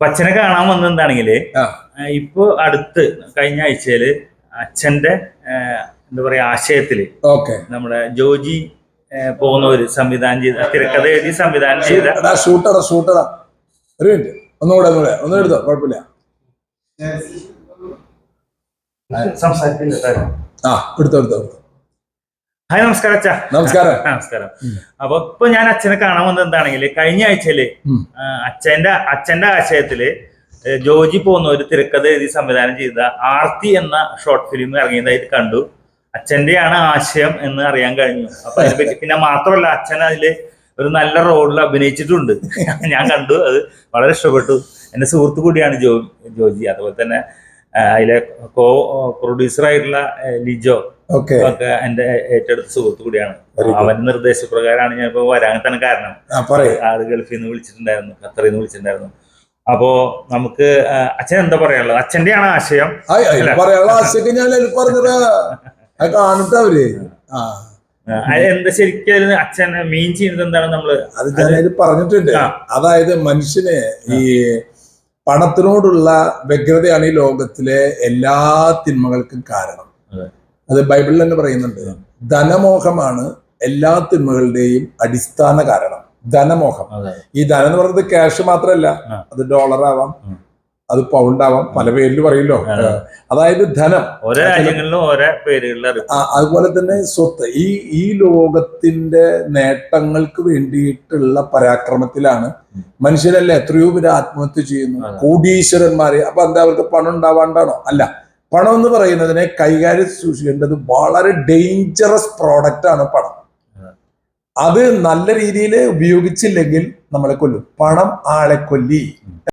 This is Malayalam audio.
അച്ഛനെ കാണാൻ വന്നെന്താണെങ്കിൽ ആ. ഇപ്പൊ അടുത്ത് കഴിഞ്ഞ ആഴ്ചയിൽ അച്ഛന്റെ എന്താ പറയാ ആശയത്തിൽ ഓക്കെ. നമ്മുടെ ജോജി ആ, പോകുന്ന ഒരു സംവിധാനം ചെയ്ത തിരക്കഥ എഴുതി സംവിധാനം ചെയ്ത എടാ ഷൂട്ടടാ ഷൂട്ടടാ ഒരു മിനിറ്റ്. ഒന്നുകൂടെ ഒന്നുകൂടെ. ഒന്നും എടുത്തോ? കുഴപ്പമില്ല. സംസാരിക്കില്ല. ആ എടുത്തോ എടുത്തോ എടുത്തോ. ഹായ് നമസ്കാരം അച്ഛാ. നമസ്കാരം. നമസ്കാരം. അപ്പൊ ഇപ്പൊ ഞാൻ അച്ഛനെ കാണാൻ വന്നത് എന്താണെങ്കിൽ കഴിഞ്ഞ ആഴ്ചയിൽ അച്ഛന്റെ അച്ഛന്റെ ആശയത്തിൽ ജോജി പോകുന്ന ഒരു തിരക്കഥ എഴുതി സംവിധാനം ചെയ്ത ആർത്തി എന്ന ഷോർട്ട് ഫിലിം ഇറങ്ങിയതായിട്ട് കണ്ടു. അച്ഛന്റെയാണ് ആശയം എന്ന് അറിയാൻ കഴിഞ്ഞു. അപ്പൊ അതിനെപ്പറ്റി പിന്നെ മാത്രമല്ല അച്ഛൻ അതിൽ ഒരു നല്ല റോളിൽ അഭിനയിച്ചിട്ടുണ്ട്. ഞാൻ കണ്ടു അത് വളരെ ഇഷ്ടപ്പെട്ടു. എന്റെ സുഹൃത്തു കൂടിയാണ് ജോ ജോജി. അതുപോലെ തന്നെ അതിലെ കോ പ്രൊഡ്യൂസർ ആയിട്ടുള്ള ലിജോ ഒക്കെ എന്റെ ഏറ്റെടുത്ത സുഹൃത്തു കൂടിയാണ്. അവൻ നിർദ്ദേശപ്രകാരമാണ് ഞാൻ ഇപ്പൊ വരാൻ തന്നെ കാരണം ആൾ ഗൾഫിൽ നിന്ന് വിളിച്ചിട്ടുണ്ടായിരുന്നു ഖത്തറിൽ നിന്ന് വിളിച്ചിട്ടുണ്ടായിരുന്നു. അപ്പോ നമുക്ക് അച്ഛൻ എന്താ പറയാനുള്ളത്? അച്ഛന്റെയാണ് ആശയം. പറയാനുള്ള ആശയൊക്കെ ഞാൻ പറഞ്ഞത് അത് കാണട്ടെ അവർ ആ. ആ, എന്താ ശരിക്കും അച്ഛൻ മീൻ ചെയ്യുന്നത് എന്താണ് നമ്മൾ അത് ഞാൻ പറഞ്ഞിട്ടുണ്ട്. അതായത് മനുഷ്യനെ ഈ പണത്തിനോടുള്ള വ്യഗ്രതയാണ് ഈ ലോകത്തിലെ എല്ലാ തിന്മകൾക്കും കാരണം. അതെ. ബൈബിളിൽ തന്നെ പറയുന്നുണ്ട്. ധനമോഹമാണ് എല്ലാ തിന്മകളുടെയും അടിസ്ഥാന കാരണം. ധനമോഹം. ഈ ധനം എന്ന് പറയുന്നത് ക്യാഷ് മാത്രമല്ല. അത് ഡോളർ ആവാം. അത് പൗണ്ടാവാം പല പേരിൽ പറയുമല്ലോ അതായത് ധനം. ഓരോ രാജ്യങ്ങളിലും ഓരോ പേരുകളിൽ അറിയാം. അതുപോലെ തന്നെ സ്വത്ത്. ഈ ഈ ലോകത്തിന്റെ നേട്ടങ്ങൾക്ക് വേണ്ടിയിട്ടുള്ള പരാക്രമത്തിലാണ് മനുഷ്യരല്ലേ എത്രയോ പേര് ആത്മഹത്യ ചെയ്യുന്നു. കോടീശ്വരന്മാര്. അപ്പൊ എന്താ അവർക്ക് പണം ഉണ്ടാവാണ്ടാണോ? അല്ല. പണം എന്ന് പറയുന്നതിനെ കൈകാര്യം സൂക്ഷിക്കേണ്ടത് വളരെ ഡേഞ്ചറസ് പ്രോഡക്റ്റ് ആണ് പണം. അത്. നല്ല രീതിയിൽ ഉപയോഗിച്ചില്ലെങ്കിൽ നമ്മളെ കൊല്ലും. പണം ആളെ കൊല്ലി.